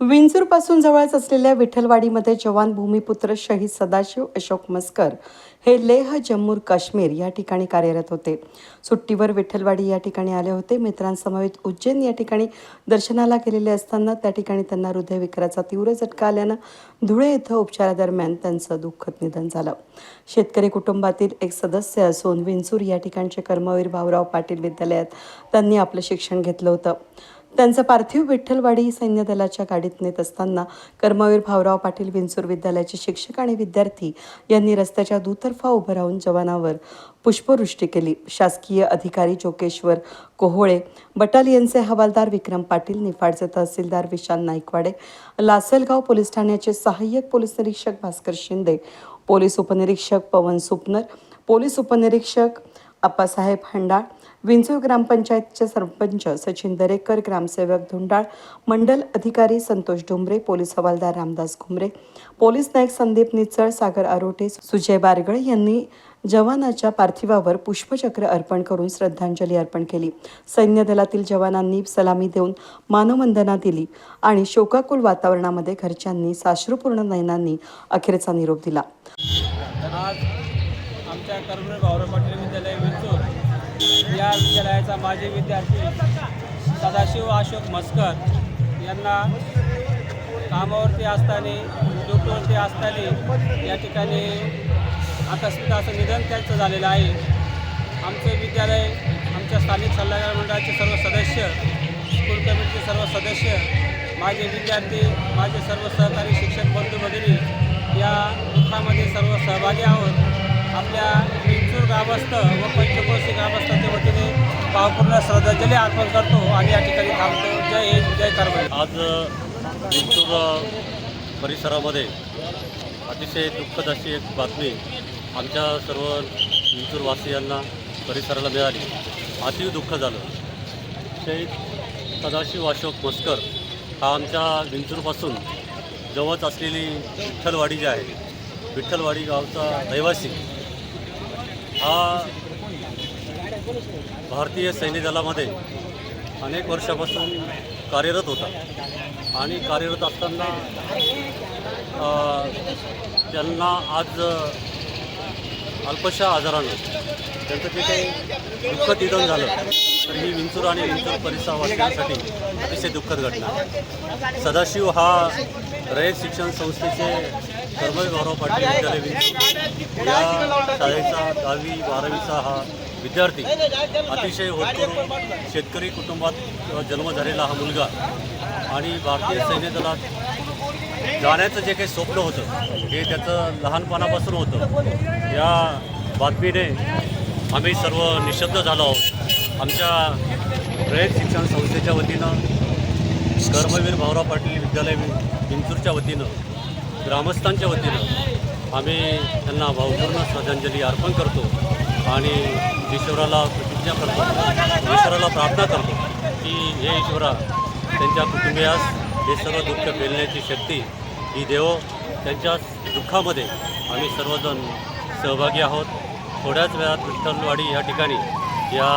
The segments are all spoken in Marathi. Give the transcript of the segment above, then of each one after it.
विंचूरपासून जवळच असलेल्या विठ्ठलवाडीमध्ये जवान भूमिपुत्र शहीद सदाशिव अशोक मस्कर हे लेह जम्मू काश्मीर या ठिकाणी कार्यरत होते. सुट्टीवर विठ्ठलवाडी या ठिकाणी आले होते. मित्रांसमवेत उज्जैन या ठिकाणी दर्शनाला गेलेले असताना त्या ठिकाणी त्यांना हृदयविकाराचा तीव्र झटका आल्यानं धुळे इथं उपचारादरम्यान त्यांचं दुःखद निधन झालं. शेतकरी कुटुंबातील एक सदस्य असून विंचूर या ठिकाणचे कर्मवीर भाऊराव पाटील विद्यालयात त्यांनी आपलं शिक्षण घेतलं होतं. त्यांचं पार्थिव विठ्ठलवाडी सैन्य दलाच्या गाडीत नेत असताना कर्मवीर भाऊराव पाटील विंचूर विद्यालयाचे शिक्षक आणि विद्यार्थी यांनी रस्त्याच्या दुतर्फा उभं राहून जवानावर पुष्पवृष्टी केली. शासकीय अधिकारी जोकेश्वर कोहोळे बटालियनचे हवालदार विक्रम पाटील निफाडचे तहसीलदार विशाल नाईकवाडे लासलगाव पोलीस ठाण्याचे सहाय्यक पोलीस निरीक्षक भास्कर शिंदे पोलीस उपनिरीक्षक पवन सुपनर पोलीस उपनिरीक्षक अप्पासाहेब हंडाळ विंचूर ग्रामपंचायतचे सरपंच सचिन दरेकर ग्रामसेवक धुंडाळ मंडल अधिकारी संतोष डुंबरे पोलीस हवालदार रामदास घुमरे पोलीस नाईक संदीप निचळ सागर आरोटे सुजय बारगळ यांनी जवानाच्या पार्थिवावर पुष्पचक्र अर्पण करून श्रद्धांजली अर्पण केली. सैन्य दलातील जवानांनी सलामी देऊन मानवंदना दिली आणि शोकाकुल वातावरणामध्ये घरच्यांनी साश्रुपूर्ण नयनांनी अखेरचा निरोप दिला. आज आमच्या कर्मवीर गौरव पाटील विद्यालय या विद्यालयाचा माजी विद्यार्थी सदाशिव अशोक मस्कर यांना कामावरती असताना ड्युटीवरती असताना या ठिकाणी आकस्मिक असं निधन त्यांचं झालेलं आहे. आमचे विद्यालय आमच्या स्थानिक सल्लागार मंडळाचे सर्व सदस्य स्कूल कमिटीचे सर्व सदस्य माझे विद्यार्थी माझे सर्व सहकारी शिक्षक बंधू भगिनी या दुःखामध्ये सर्व सहभागी आहोत. आपल्या विंचूर ग्रामस्थ व पंचकोशी ग्रामस्थांच्या वतीने भावपूर्ण श्रद्धांजली अर्पण करतो आणि या ठिकाणी थांबतो. जय हिंद जय कर्मवीर आज विंचूर परिसरामध्ये अतिशय दुःखद अशी एक बातमी आमच्या सर्व विंचूरवासियांना परिसराला मिळाली. अतिव दुःख झालं. शहीद सदाशिव अशोक मस्कर हा आमच्या विंचूरपासून जवळच असलेली विठ्ठलवाडी जी आहे विठ्ठलवाडी गावचा रहिवासी. हा भारतीय सैन्य दलामध्ये अनेक वर्षापासून कार्यरत होता. आणि कार्यरत असताना त्यांना आज अल्पशा आजारानं त्यांचं जे काही दुःखद निधन झालं तर ही विंचूर आणि विंचूर परिसरवासियांसाठी अतिशय दुःखद घटना. सदाशिव हा रयत शिक्षण संस्थेचे कर्मवीर गौरव पाटील विद्यालय विंचूर. या शाळेचा दहावी बारावीचा हा विद्यार्थी अतिशय होतकरून शेतकरी कुटुंबात जन्म झालेला हा मुलगा आणि भारतीय सैन्य दलात जाण्याचं जे काही स्वप्न होतं हे त्याचं लहानपणापासून होतं. या बातमीने आम्ही सर्व निशब्द झालो आहोत. आमच्या रयत शिक्षण संस्थेच्या वतीनं कर्मवीर भाऊराव पाटील विद्यालय वि- विंचूरच्या वतीनं ग्रामस्थांच्या वतीनं आम्ही त्यांना भावपूर्ण श्रद्धांजली अर्पण करतो आणि ईश्वराला प्रतिज्ञा करतो. ईश्वराला प्रार्थना करतो की हे ईश्वरा त्यांच्या कुटुंबियास हे सर्व दुःख पेलण्याची शक्ती ही देव. त्यांच्या दुःखामध्ये आम्ही सर्वजण सहभागी आहोत. थोड्याच वेळात विठ्ठलवाडी या ठिकाणी या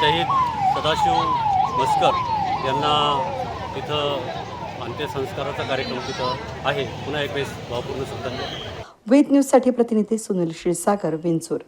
शहीद सदाशिव मस्कर यांना तिथं अंत्यसंस्काराचा कार्यक्रम तिथं आहे. पुन्हा एक वेळेस भावपूर्ण श्रद्धांजली वेद न्यूजसाठी प्रतिनिधी सुनील क्षीरसागर विंचूर.